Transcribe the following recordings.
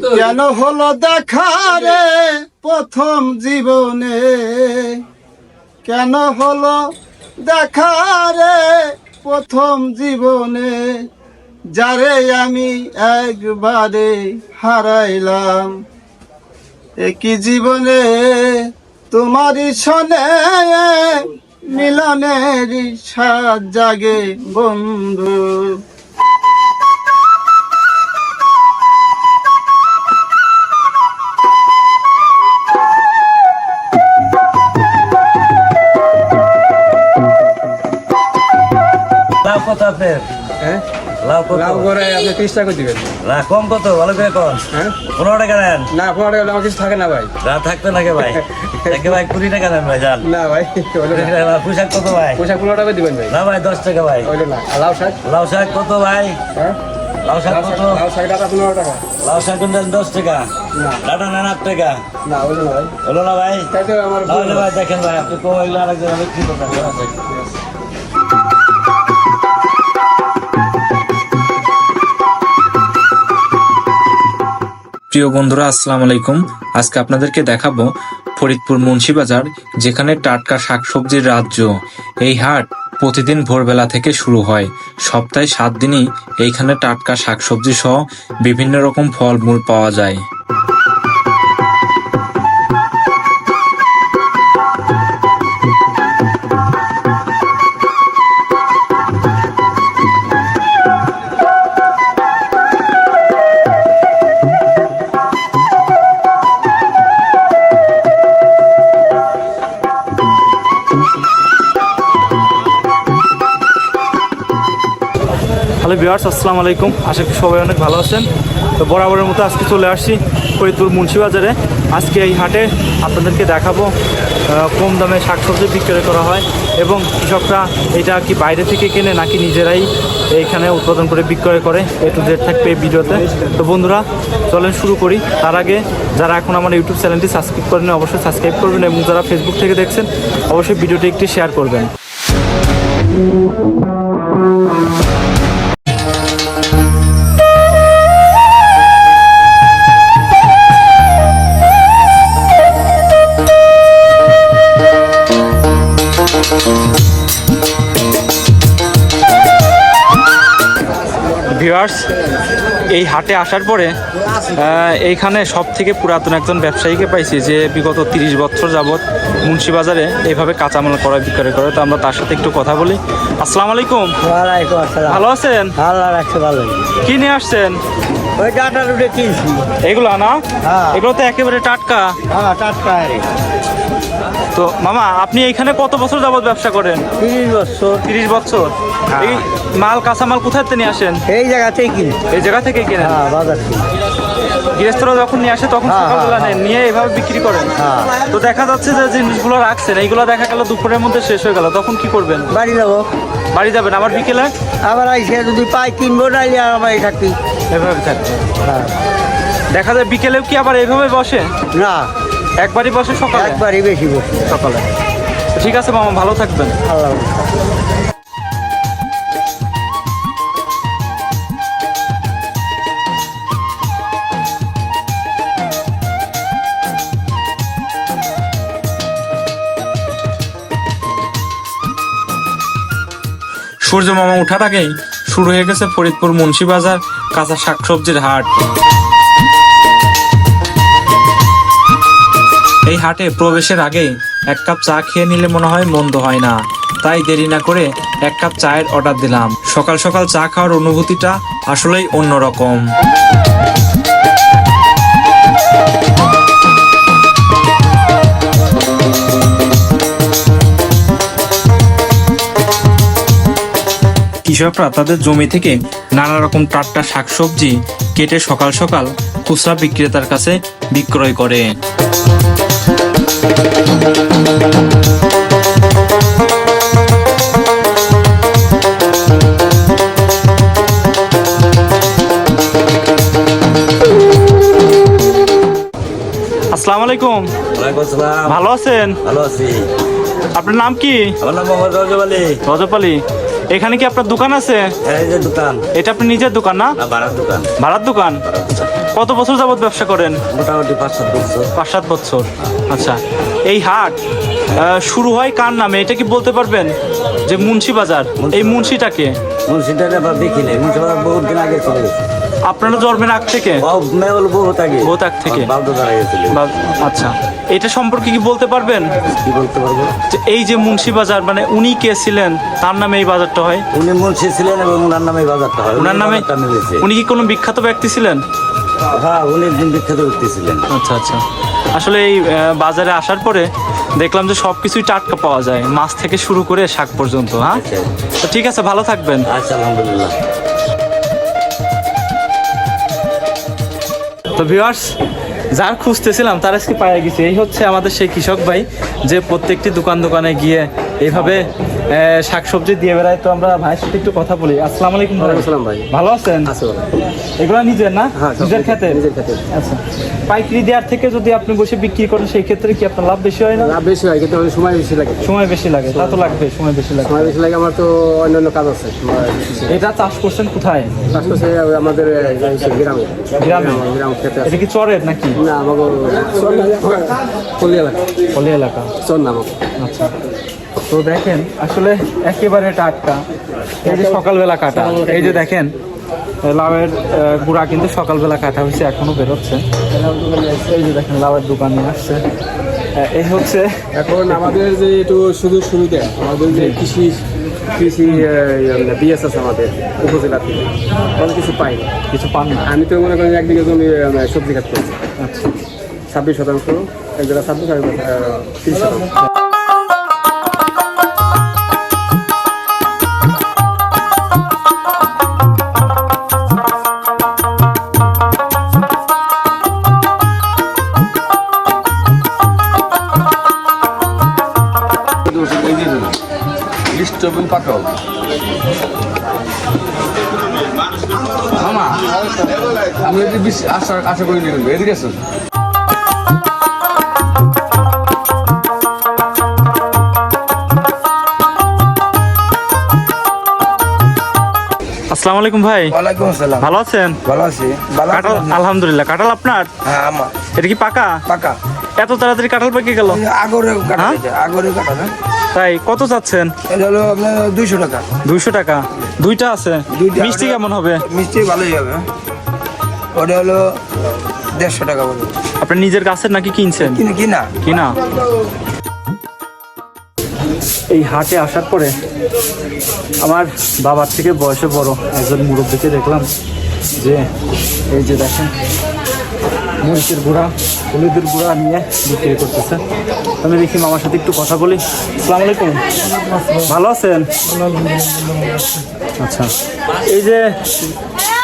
কেন হলো দেখা রে প্রথম জীবনে? কেন হলো দেখা রে প্রথম জীবনে? যারে আমি একবারে হারাইলাম। একই জীবনে? তোমারই শোনে মিলনের সাত জাগে বন্ধু। লাভ করে আপনি তিরিশ টাকা দিবেন। লাভ কম কত? ভালো করে কন। হ্যাঁ? পনেরো টাকা নেন না পনেরো টাকা আমার কিছু থাকে না ভাই। রাত থাকবে নাকি ভাই? একে ভাই কুড়ি টাকা নেন ভাই যান। না ভাই না। পোশাক কত ভাই? পয়সা পনেরো টাকা দিবেন ভাই। না ভাই দশ টাকা ভাই। না। লাউ শাক? লাউ শাক কত ভাই? হ্যাঁ? লাউ শাক কত? লাউ শাক ডাটা পনেরো টাকা। লাউ শাক নেন দশ টাকা। ডাটা নেন আট টাকা। না না ভাই। হলো না ভাই? দেখেন ভাই আপনি কম এগুলো আরেকজন বিক্রি করতেন প্রিয় বন্ধুরা, আসসালাম আলাইকুম। আজকে আপনাদেরকে দেখাবো ফরিদপুর মুন্সিবাজার, যেখানে টাটকা শাকসবজির রাজ্য। এই হাট প্রতিদিন ভোরবেলা থেকে শুরু হয়। সপ্তাহে সাত দিনই এইখানে টাটকা শাকসবজি সহ বিভিন্ন রকম ফলমূল পাওয়া যায়। হ্যালো বিহার্স আসসালামু আলাইকুম। আশা করি সবাই অনেক ভালো আছেন। তো বরাবরের মতো আজকে চলে আসছি ফরিদপুর মুন্সিবাজারে। আজকে এই হাটে আপনাদেরকে দেখাবো কম দামে শাকসবজি বিক্রয় করা হয় এবং কৃষকরা এটা কি বাইরে থেকে কেনে নাকি নিজেরাই এইখানে উৎপাদন করে বিক্রয় করে, এ টু জেড থাকবে এই ভিডিওতে। তো বন্ধুরা, চলেন শুরু করি। তার আগে যারা এখন আমার ইউটিউব চ্যানেলটি সাবস্ক্রাইব করেন অবশ্যই সাবস্ক্রাইব করবেন এবং যারা ফেসবুক থেকে দেখছেন, অবশ্যই ভিডিওটি একটি শেয়ার করবেন। এই হাটে আসার পরে এইখানে সব থেকে পুরাতন একজন ব্যবসায়ীকে পাইছি যে বিগত তিরিশ বছর যাবৎ মুন্সিবাজারে এইভাবে কাঁচামাল করা বিক্রয় করে। তো আমরা তার সাথে একটু কথা বলি। আসসালামু আলাইকুম। ভালো আছেন? ভালো। কি নিয়ে আসছেন? ওই ডাটা রুটে কিনছি। এগুলো না? হ্যাঁ। এগুলো তো একেবারে টাটকা। হ্যাঁ টাটকা তো মামা আপনি এইখানে কত বছর যাবৎ ব্যবসা করেন? তিরিশ বছর। তিরিশ বছর। এই মাল কাঁচামাল কোথায় থেকে নিয়ে আসেন? এই জায়গাতেই কিনি। এই জায়গা থেকে কিনে হ্যাঁ বাজার থেকে। গৃহস্থরা যখন নিয়ে আসে তখন হ্যাঁ, সকালবেলা হ্যাঁ, নেন নিয়ে এভাবে বিক্রি করেন? হ্যাঁ। তো দেখা যাচ্ছে যে জিনিসগুলো রাখছেন এইগুলো দেখা গেল দুপুরের মধ্যে শেষ হয়ে গেল তখন কি করবেন? বাড়ি যাব। বাড়ি যাবেন আবার বিকেলে? আবার আইসে যদি পাই কিনবো নাইলে আর আমার থাকি এভাবে থাকবে হ্যাঁ। দেখা যায় বিকেলেও কি আবার এইভাবে বসে? না। একবারই বসে সকালে? একবারই বেশি বসি। সকালে। ঠিক আছে মামা ভালো থাকবেন। আল্লাহ সূর্য মামা উঠার আগেই শুরু হয়ে গেছে ফরিদপুর মুন্সিবাজার কাঁচা শাকসবজির হাট। এই হাটে প্রবেশের আগে এক কাপ চা খেয়ে নিলে মনে হয় মন্দ হয় না। তাই দেরি না করে এক কাপ চায়ের অর্ডার দিলাম। সকাল সকাল চা খাওয়ার অনুভূতিটা আসলেই অন্যরকম। কৃষকরা তাদের জমি থেকে নানা রকম টাটকা শাকসবজি কেটে সকাল সকাল খুচরা বিক্রেতার কাছে বিক্রয় করে। আসসালামু আলাইকুম আসসালাম। ভালো আছেন? ভালো আছি। আপনার নাম কি? আমার নাম মোহাম্মদ রজব আলী। রজব আলী। এখানে কি আপনার দোকান আছে? হ্যাঁ দোকান। এটা আপনার নিজের দোকান না? ভাড়ার দোকান। ভাড়ার দোকান? কত বছর যাবত ব্যবসা করেন? মোটামুটি পাঁচ সাত বছর। পাঁচ সাত বছর। আচ্ছা এই হাট আহ, শুরু হয় কার নামে? এটা কি বলতে পারবেন? যে মুন্সি বাজার। এই মুন্সিটাকে? মুন্সিটার আবার দেখি নাই। মুন্সিপাড়া বহুত দিন আগে চলে গেছে। আপনারা জন্মের আগ থেকে? আচ্ছা। এটা সম্পর্কে কি বলতে পারবেন? কি বলতে পারব? যে এই যে মুন্সি বাজার মানে উনি কে ছিলেন? তার নামে এই বাজারটা হয়? উনি মুন্সি ছিলেন এবং উনার নামে এই বাজারটা হয়। ওনার নামে উনি কি কোনো বিখ্যাত ব্যক্তি ছিলেন? হ্যাঁ উনি একদিন বিখ্যাত ব্যক্তি ছিলেন। আচ্ছা আচ্ছা। আসলে এই বাজারে আসার পরে দেখলাম যে সব কিছুই টাটকা পাওয়া যায়। মাছ থেকে শুরু করে শাক পর্যন্ত হ্যাঁ? তো ঠিক আছে ভালো থাকবেন। আচ্ছা আলহামদুলিল্লাহ। তো ভিউয়ার্স, যার খুঁজতেছিলাম, তার আজকে পায়ে গেছে। এই হচ্ছে আমাদের সেই কৃষক ভাই, যে প্রত্যেকটি দোকান দোকানে গিয়ে এইভাবে আহ, শাকসবজি দিয়ে বেড়ায়। তো আমরা ভাইয়ের সাথে একটু কথা বলি। আসসালাম আলাইকুম আসসালাম ভাই। ভালো আছেন? আছে এগুলো নিজের না? হ্যাঁ, নিজের খেতে? নিজের খেতে। আচ্ছা। পাইকারি দেওয়ার থেকে যদি আপনি বসে বিক্রি করেন সেই ক্ষেত্রে কি আপনার লাভ বেশি হয় না? লাভ বেশি হয় কিন্তু সময় বেশি লাগে। সময় বেশি লাগে তা তো লাগবে সময় বেশি লাগে। সময় বেশি লাগে আমার তো অন্য অন্য কাজ আছে এটা চাষ করছেন কোথায়? চাষ করছে আমাদের গ্রামে। গ্রামে? গ্রাম খেতে এটা কি চরের নাকি? না আমাকে পল্লী এলাকা। পলি এলাকা। চর নামক আচ্ছা। তো দেখেন আসলে একেবারে টাটকা। এই যে সকালবেলা কাটা এই যে দেখেন লাউয়ের গুঁড়া কিন্তু সকালবেলা কাটা হয়েছে এখনও বেরোচ্ছে। এই যে দেখেন লাউয়ের দোকানে আসছে। এই হচ্ছে এখন আমাদের যে একটু শুধু শুরুতে আমাদের যে কৃষি কৃষি বিএস আছে আমাদের উপজেলা থেকে অনেক কিছু পাই না। কিছু পান না। আমি তো মনে করি একদিকে জমি সবজি খাত করছি আচ্ছা। ছাব্বিশ শতাংশ এক জায়গায় ছাব্বিশ তিরিশ শতাংশ। আমি যদি বিশ আশা আশা করি নিয়ে নেব এদিকে আসুন। আসসালামু আলাইকুম ভাই। ওয়ালাইকুম আসসালাম। ভালো আছেন? ভালো আছি। ভালো কাঁঠাল আলহামদুলিল্লাহ। কাঁঠাল আপনার? হ্যাঁ আমার এটা কি পাকা? পাকা। এত তাড়াতাড়ি কাঁঠাল পেকে গেল? আগরে কাটা হ্যাঁ? আগরে কাটা না তাই কত চাচ্ছেন? এটা হলো আপনার দুইশো টাকা। দুইশো টাকা। দুইটা আছে? দুইটা। মিষ্টি কেমন হবে? মিষ্টি ভালোই হবে। ওটা হলো দেড়শো টাকা বলে। আপনি নিজের গাছের নাকি কিনছেন? কিন্তু কি না কিনা? এই হাটে আসার পরে আমার বাবার থেকে বয়সে বড় একজন মুরব্বীকে দেখলাম যে এই যে দেখেন মরিচের গুঁড়া। হলুদের গুঁড়া নিয়ে বিক্রি করতেছে। আমি দেখি মামার সাথে একটু কথা বলি। সালাম আলাইকুম। ভালো আছেন? আচ্ছা। এই যে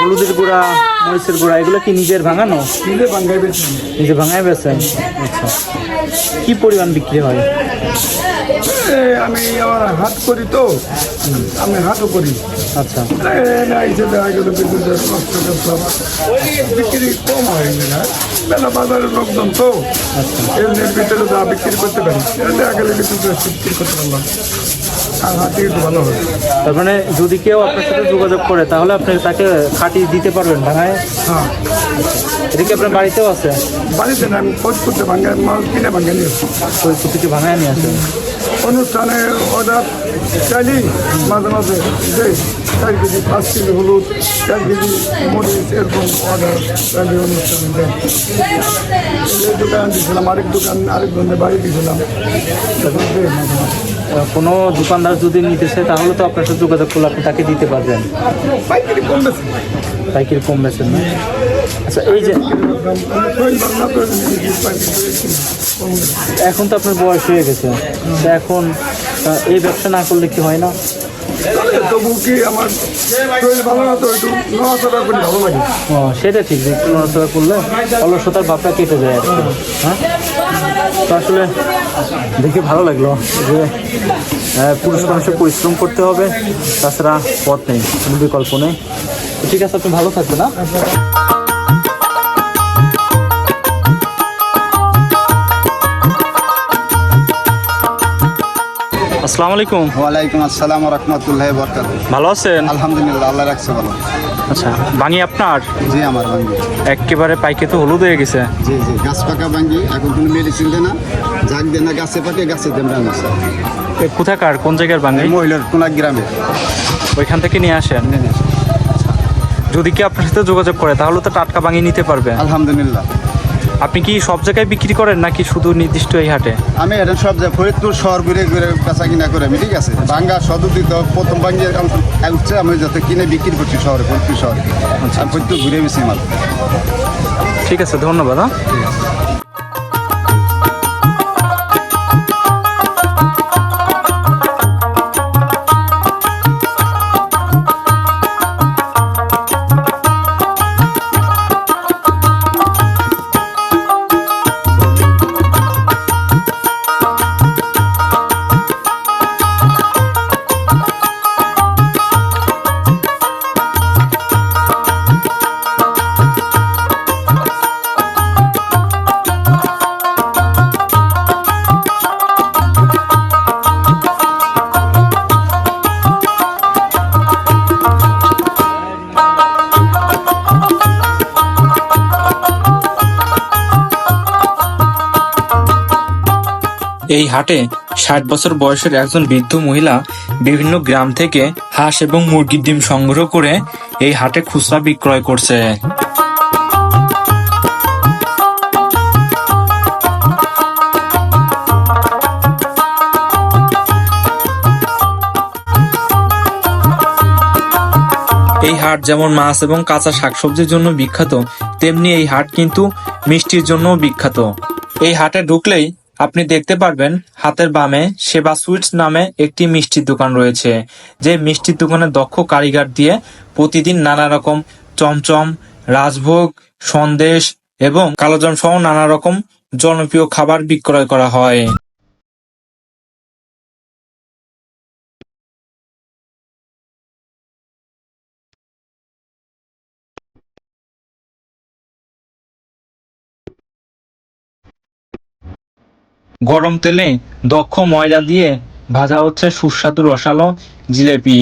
হলুদের গুঁড়া মরিচের গুঁড়া এগুলো কি নিজের ভাঙানো? নিজে ভাঙাই বেছেন নিজে ভাঙায় বেছেন আচ্ছা। কী পরিমাণ বিক্রি হয়? আমি আমার হাত করি তো। আমি হাতও করি। আচ্ছা। নষ্ট করতে আমার। বিক্রি কম হয় না। বেলা বাজারের লোকজন তো। এর ভিতরে যা বিক্রি করতে পারি বিক্রি করতে পারলাম। ভালো হয় তার মানে যদি কেউ আপনার সাথে যোগাযোগ করে তাহলে আপনি তাকে খাটি দিতে পারবেন ভাঙায়? হ্যাঁ। এটা কি আপনার বাড়িতেও আছে? বাড়িতে না আমি খোঁজ করতে ভাঙ্গা মাল কিনে ভাঙ্গা নিয়ে আসি। ওই প্রতিটি ভাঙায় নিয়ে আসেন? অনুষ্ঠানে অর্ডার চাইলি মাঝে মাঝে যে চার কেজি পাঁচ কেজি হলুদ চার কেজি মরিচ এরকম অর্ডার চাইলি অনুষ্ঠানে দেয় এই দোকান দিয়েছিলাম আরেক দোকান আরেক জনের বাড়ি দিয়েছিলাম। তখন দেয় মাঝে মাঝে। কোনো দোকানদার যদি নিতে চায় তাহলে তো আপনার সাথে যোগাযোগ করলে আপনি তাকে দিতে পারবেন। পাইকারি কম বেছেন না। আচ্ছা এই যে। এখন তো আপনার বয়স হয়ে গেছে। এখন এই ব্যবসা না করলে কি হয় না? তাহলে তবু কি আমার ভালো না? তো একটু নড়াচড়া করে ভালো লাগে। ও সেটা ঠিক যে একটু নড়াচড়া করলে অলসতার ভাবটা কেটে যায় আর কি। হ্যাঁ? তো আসলে দেখে ভালো লাগল যে পুরুষ মানুষের পরিশ্রম করতে হবে তাছাড়া পথ নেই কোনো বিকল্প নেই। ঠিক আছে আপনি ভালো থাকবেন না আসসালামু আলাইকুম। ওয়ালাইকুম আসসালাম রহমতুল্লাহ বরকাত ভালো আছেন? আলহামদুলিল্লাহ আল্লাহ রাখছে ভালো। আচ্ছা বাঙি আপনার? জি আমার ভাঙ্গি একেবারে পাইকে তো হলুদ হয়ে গেছে। জি জি গাছ পাকা ভাঙ্গি এখন কোনো মেডিসিন দেয় না। যাক দেয় না গাছে পাকে গাছে দেন কোথাকার? কোন জায়গার বাঙি মহিলার কোন গ্রামে। ওইখান থেকে নিয়ে আসেন? যদি কি আপনার সাথে যোগাযোগ করে তাহলে তো টাটকা বাঙি নিতে পারবে। আলহামদুলিল্লাহ। আপনি কি সব জায়গায় বিক্রি করেন নাকি শুধু নির্দিষ্ট এই হাটে? আমি এটা সব জায়গায় ফরিদপুর শহর ঘুরে ঘুরে বেচা কিনা করে আমি ঠিক আছে? বাঙ্গা ভাঙ্গা তো প্রথম বাঙ্গের উঠছে আমি যাতে কিনে বিক্রি করছি শহরে ফরিদপুর শহরে। আর ফরিদপুর ঘুরে বেশি মাল। ঠিক আছে ধন্যবাদ হ্যাঁ। এই হাটে ষাট বছর বয়সের একজন বৃদ্ধ মহিলা বিভিন্ন গ্রাম থেকে হাঁস এবং মুরগির ডিম সংগ্রহ করে এই হাটে খুচরা বিক্রয় করছে। এই হাট যেমন মাছ এবং কাঁচা শাকসবজির জন্য বিখ্যাত, তেমনি এই হাট কিন্তু মিষ্টির জন্য বিখ্যাত। এই হাটে ঢুকলেই আপনি দেখতে পারবেন হাতের বামে সেবা সুইটস নামে একটি মিষ্টির দোকান রয়েছে। যে মিষ্টির দোকানে দক্ষ কারিগর দিয়ে প্রতিদিন নানা রকম চমচম, রাজভোগ, সন্দেশ এবং কালোজাম সহ নানা রকম জনপ্রিয় খাবার বিক্রয় করা হয়। গরম তেলে দক্ষ ময়দা দিয়ে ভাজা হচ্ছে সুস্বাদু রসালো জিলেপি।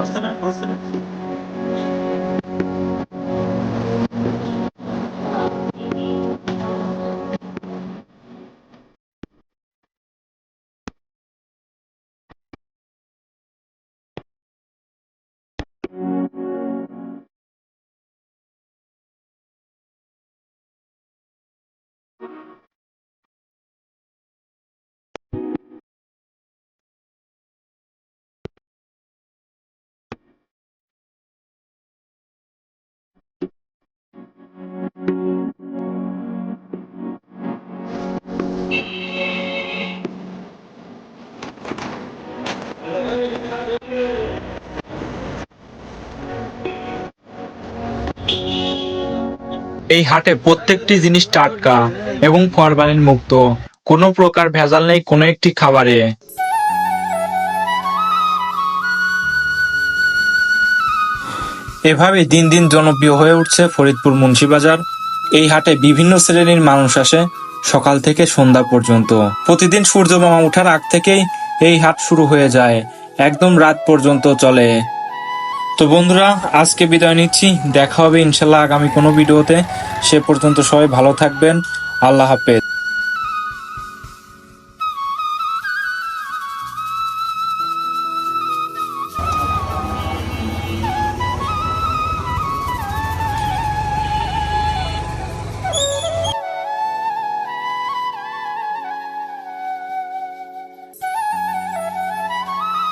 こうするこうする。এই হাটে প্রত্যেকটি জিনিস টাটকা এবং ফরমালিন মুক্ত। কোনো প্রকার ভেজাল নেই কোনো একটি খাবারে। এভাবে দিন দিন জনপ্রিয় হয়ে উঠছে ফরিদপুর মুন্সিবাজার। এই হাটে বিভিন্ন শ্রেণির মানুষ আসে সকাল থেকে সন্ধ্যা পর্যন্ত। প্রতিদিন সূর্য মামা ওঠার আগ থেকেই এই হাট শুরু হয়ে যায়। একদম রাত পর্যন্ত চলে। তো বন্ধুরা, আজকে বিদায় নিচ্ছি। দেখা হবে ইনশাল্লাহ আগামী কোনো ভিডিওতে। সে পর্যন্ত সবাই ভালো থাকবেন। আল্লাহ হাফেজ।